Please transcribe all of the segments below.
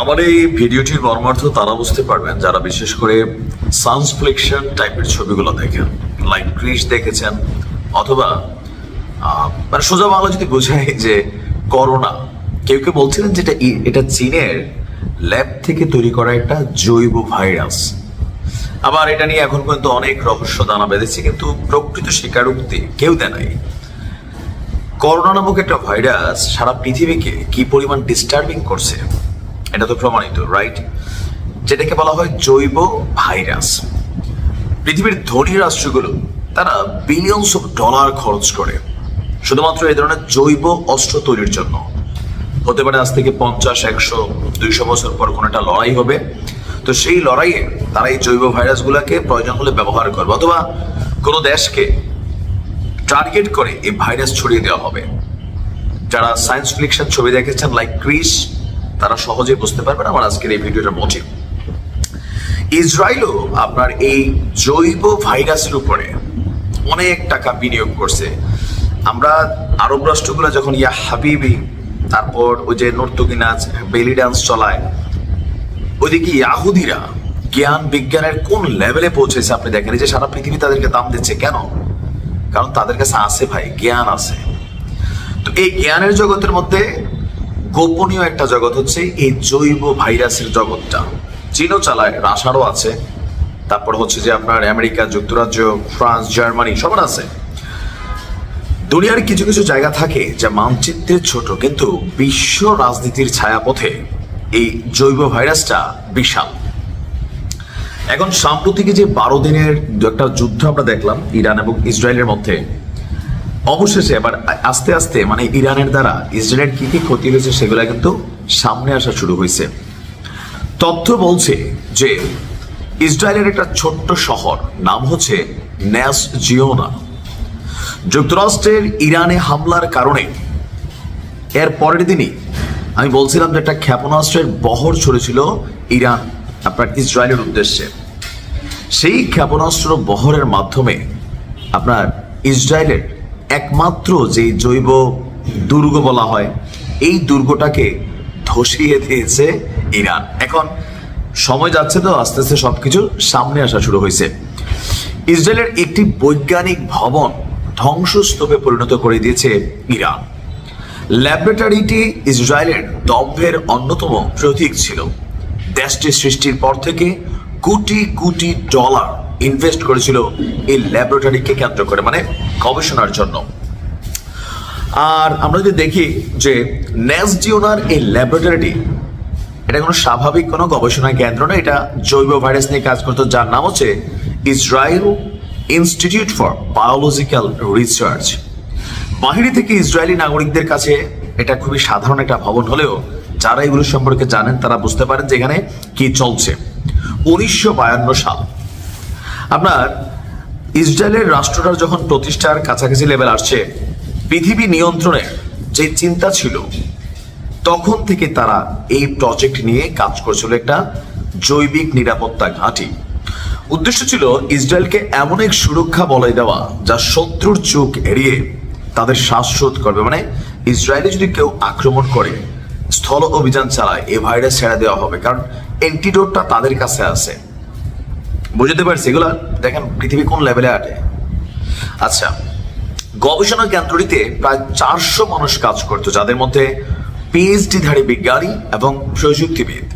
আমার এই ভিডিওটির মর্মার্থ তারা বুঝতে পারবেন যারা বিশেষ করে সানসফ্লেকশন টাইপের ছবিগুলো দেখেন, লাইক ক্রিস দেখেছেন, অথবা মানে সোজা বাংলা যদি বোঝায় যে করোনা, কেউ কেউ বলছিলেন যে এটা এটা চীনের ল্যাব থেকে তৈরি করা একটা জৈব ভাইরাস। আবার এটা নিয়ে এখন পর্যন্ত অনেক রহস্য দানা বেঁধেছে, কিন্তু প্রকৃত স্বীকারোক্তি কেউ দেয় নাই। করোনা নামক একটা ভাইরাস সারা পৃথিবীকে কি পরিমাণ ডিস্টার্বিং করছে? এটা তো প্রমাণিত রাইট যেটাকে বলা হয় জৈব ভাইরাস। পৃথিবীর ধনী রাষ্ট্রগুলো, তারা বিলিয়নস অফ ডলার খরচ করে, শুধুমাত্র এই ধরনের জৈব অস্ত্র তৈরির জন্য। হতে পারে আজ থেকে পঞ্চাশ, একশো, দুইশো বছর পর কোনো একটা লড়াই হবে। তো সেই লড়াইয়ে তারা এই জৈব ভাইরাসগুলোকে প্রয়োজন হলে ব্যবহার করবে, অথবা কোনো দেশকে টার্গেট করে এই ভাইরাস ছড়িয়ে দেওয়া হবে। যারা সায়েন্স ফিকশন ছবি দেখেছেন লাইক ক্রিস তারা সহজেই বুঝতে পারবেন আমার আজকের এই ভিডিওটার মোটিভ ইসরায়েলও আপনার এই জৈব ভাইরাসের উপরে অনেক টাকা বিনিয়োগ করছে। আমরা আরব রাষ্ট্রগুলো যখন ইয়া হাবিবি, তারপর ওই যে নর্তকী নাচ, বেলি ডান্স চলায়, ওইদিকে ইয়াহুদিরা জ্ঞান বিজ্ঞানের কোন লেভেলে পৌঁছেছে আপনি দেখেন যে সারা পৃথিবী তাদেরকে দাম দিচ্ছে কেন? কারণ তাদের কাছে আছে ভাই, জ্ঞান আছে। তো এই জ্ঞানের জগতের মধ্যে গোপনীয় একটা জগৎ হচ্ছে এই জৈব ভাইরাসের জগৎটা। চীনও চালায় রাশারও আছে। তারপর হচ্ছে যে আপনার আমেরিকা, যুক্তরাজ্য, ফ্রান্স, জার্মানি, সবার আছে। দুনিয়ার কিছু কিছু জায়গা থাকে যা মানচিত্রে ছোট, কিন্তু বিশ্ব রাজনীতির ছায়াপথে এই জৈব ভাইরাসটা বিশাল। এখন সাম্প্রতিক যে বারো দিনের একটা যুদ্ধ আমরা দেখলাম, ইরান এবং ইসরায়েলের মধ্যে। অবশেষে এবার আস্তে আস্তে মানে ইরানের দ্বারা ইসরায়েলের কি কি ক্ষতি হয়েছে সেগুলো কিন্তু সামনে আসা শুরু হয়েছে। তথ্য বলছে যে ইসরায়েলের একটা ছোট্ট শহর, নাম হচ্ছে ন্যাস জিওনা। যুক্তরাষ্ট্রের ইরানে হামলার কারণে এর পরের দিনই আমি বলছিলাম যে একটা ক্ষেপণাস্ত্রের বহর ছড়েছিল ইরান, আপনার ইসরায়েলের উদ্দেশ্যে। সেই ক্ষেপণাস্ত্র বহরের মাধ্যমে আপনার ইসরায়েলের একমাত্র যে জৈব দুর্গ বলা হয়, এই দুর্গটাকে ধসিয়ে দিয়েছে ইরান। এখন সময় যাচ্ছে তো, আস্তে আস্তে সবকিছু সামনে আসা শুরু হয়েছে। ইসরায়েলের একটি বৈজ্ঞানিক ভবন ধ্বংসস্তূপে পরিণত করে দিয়েছে ইরান। ল্যাবরেটরিটি ইসরায়েলের দম্ভের অন্যতম প্রতীক ছিল। দেশটি সৃষ্টির পর থেকে কোটি কোটি ডলার ইনভেস্ট করেছিল এই ল্যাবরেটরিকে কেন্দ্র করে। মানে গবেষণার জন্য। আর আমরা যদি দেখি যে ন্যাসজিওনার এই ল্যাবরেটরিটি এটা কোনো স্বাভাবিক কোনো গবেষণা কেন্দ্র না এটা জৈব ভাইরাস নিয়ে কাজ করতো, যার নাম হচ্ছে Israel institute for biological research বাহিরে থেকে ইসরায়েলি নাগরিকদের কাছে এটা খুবই সাধারণ একটা ভবন হলেও, যারা এগুলো সম্পর্কে জানেন তারা বুঝতে পারেন যে এখানে কি চলছে। উনিশশো বায়ান্ন সাল। আপনার ইসরায়েলের রাষ্ট্রটার যখন প্রতিষ্ঠার কাছাকাছি লেভেল আসছে, পৃথিবী নিয়ন্ত্রণের যে চিন্তা ছিল, তখন থেকে তারা এই প্রজেক্ট নিয়ে কাজ করছিল একটা জৈবিক নিরাপত্তা ঘাঁটি। উদ্দেশ্য ছিল ইসরায়েলকে এমন এক সুরক্ষা বলয় দেওয়া, যা শত্রুর চোখ এড়িয়ে তাদের শ্বাসরোধ করবে। মানে ইসরায়েলে যদি কেউ আক্রমণ করে, স্থল অভিযান চালায়, এ ভাইরাস ছেড়ে দেওয়া হবে। কারণ অ্যান্টিডোটটা তাদের কাছে আছে। বুঝতে পারছি, এগুলো দেখেন পৃথিবী কোন লেভেলে আটে। আচ্ছা গবেষণা কেন্দ্রটিতে প্রায় চারশো মানুষ কাজ করতো, যাদের মধ্যে পিএইচডি ধারী বিজ্ঞানী এবং প্রযুক্তিবিদ।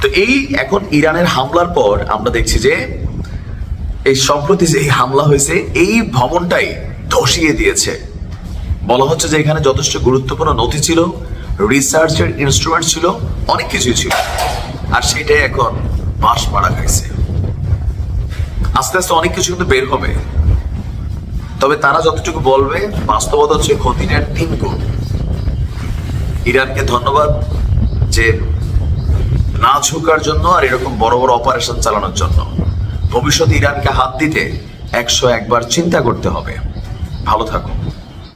তো এই এখন ইরানের হামলার পর আমরা দেখছি যে এই সম্প্রতি যে হামলা হয়েছে, এই ভবনটাই ধসিয়ে দিয়েছে। বলা হচ্ছে যে এখানে যথেষ্ট গুরুত্বপূর্ণ নথি ছিল রিসার্চের ইনস্ট্রুমেন্ট ছিল, অনেক কিছুই ছিল। আর সেটাই এখন বাঁশ মারা খাইছে। আস্তে আস্তে অনেক কিছু কিন্তু বের হবে। তবে তারা যতটুকু বলবে, বাস্তবতা হচ্ছে ক্ষতিটার তিন গুণ। ইরানকে ধন্যবাদ যে না ঝুঁকার জন্য আর এরকম বড় বড় অপারেশন চালানোর জন্য। ভবিষ্যতে ইরানকে হাত দিতে একশো একবার চিন্তা করতে হবে। ভালো থাকুন।